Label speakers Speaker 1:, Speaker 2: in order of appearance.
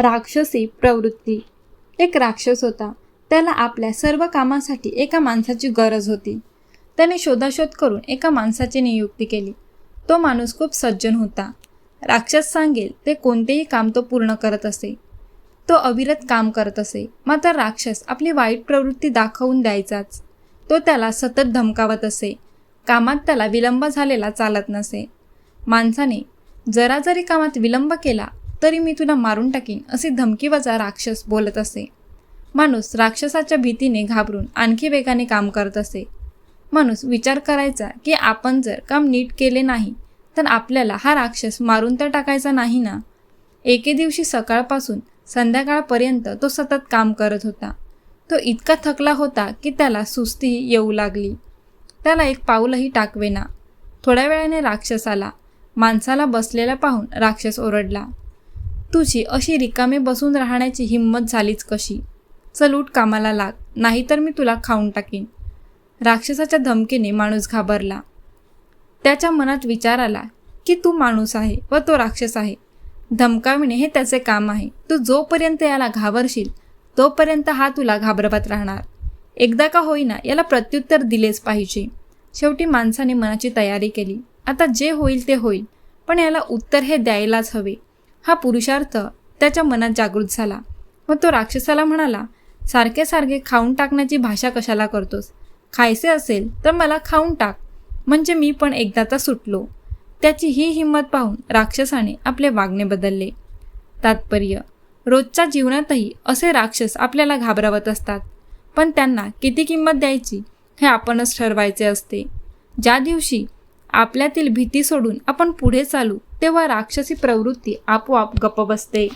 Speaker 1: राक्षसी प्रवृत्ती. एक राक्षस होता. त्याला आपल्या सर्व कामासाठी एका माणसाची गरज होती. त्याने शोधाशोध करून एका माणसाची नियुक्ती केली. तो माणूस खूप सज्जन होता. राक्षस सांगेल ते कोणतेही काम तो पूर्ण करत असे. तो अविरत काम करत असे. मात्र राक्षस आपली वाईट प्रवृत्ती दाखवून द्यायचाच. तो त्याला सतत धमकावत असे. कामात त्याला विलंब झालेला चालत नसे. माणसाने जरा जरी कामात विलंब केला तरी मी तुला मारून टाकीन असे धमकीवजा राक्षस बोलत असे. माणूस राक्षसाच्या भीतीने घाबरून आणखी वेगाने काम करत असे. माणूस विचार करायचा की आपण जर काम नीट केले नाही तर आपल्याला हा राक्षस मारून तर टाकायचा नाही ना? एके दिवशी सकाळपासून संध्याकाळपर्यंत तो सतत काम करत होता. तो इतका थकला होता की त्याला सुस्ती येऊ लागली. त्याला एक पाऊलही टाकवेना. थोड्या वेळाने राक्षस आला. माणसाला बसलेला पाहून राक्षस ओरडला. तुझी अशी रिकामे बसून राहण्याची हिंमत झालीच कशी? चल उठ कामाला लाग नाहीतर मी तुला खाऊन टाकीन. राक्षसाच्या धमकीने माणूस घाबरला. त्याच्या मनात विचार आला की तू माणूस आहे व तो राक्षस आहे. धमकाविणे हे त्याचे काम आहे. तू जोपर्यंत याला घाबरशील तोपर्यंत हा तुला घाबरवत राहणार. एकदा का होईना याला प्रत्युत्तर दिलेच पाहिजे. शेवटी माणसाने मनाची तयारी केली. आता जे होईल ते होईल पण याला उत्तर हे द्यायलाच हवे. हा पुरुषार्थ त्याच्या मनात जागृत झाला. मग तो राक्षसाला म्हणाला सारखे सारखे खाऊन टाकण्याची भाषा कशाला करतोस? खायचे असेल तर मला खाऊन टाक. म्हणजे मी पण एकदाचा सुटलो. त्याची ही हिंमत पाहून राक्षसाने आपले वागणे बदलले. तात्पर्य रोजच्या जीवनातही असे राक्षस आपल्याला घाबरवत असतात. पण त्यांना किती किंमत द्यायची हे आपणच ठरवायचे असते. ज्या दिवशी आपल्यातील भीती सोडून आपण पुढे चालू तेव्हा राक्षसी प्रवृत्ती आपोआप गप्प बसते.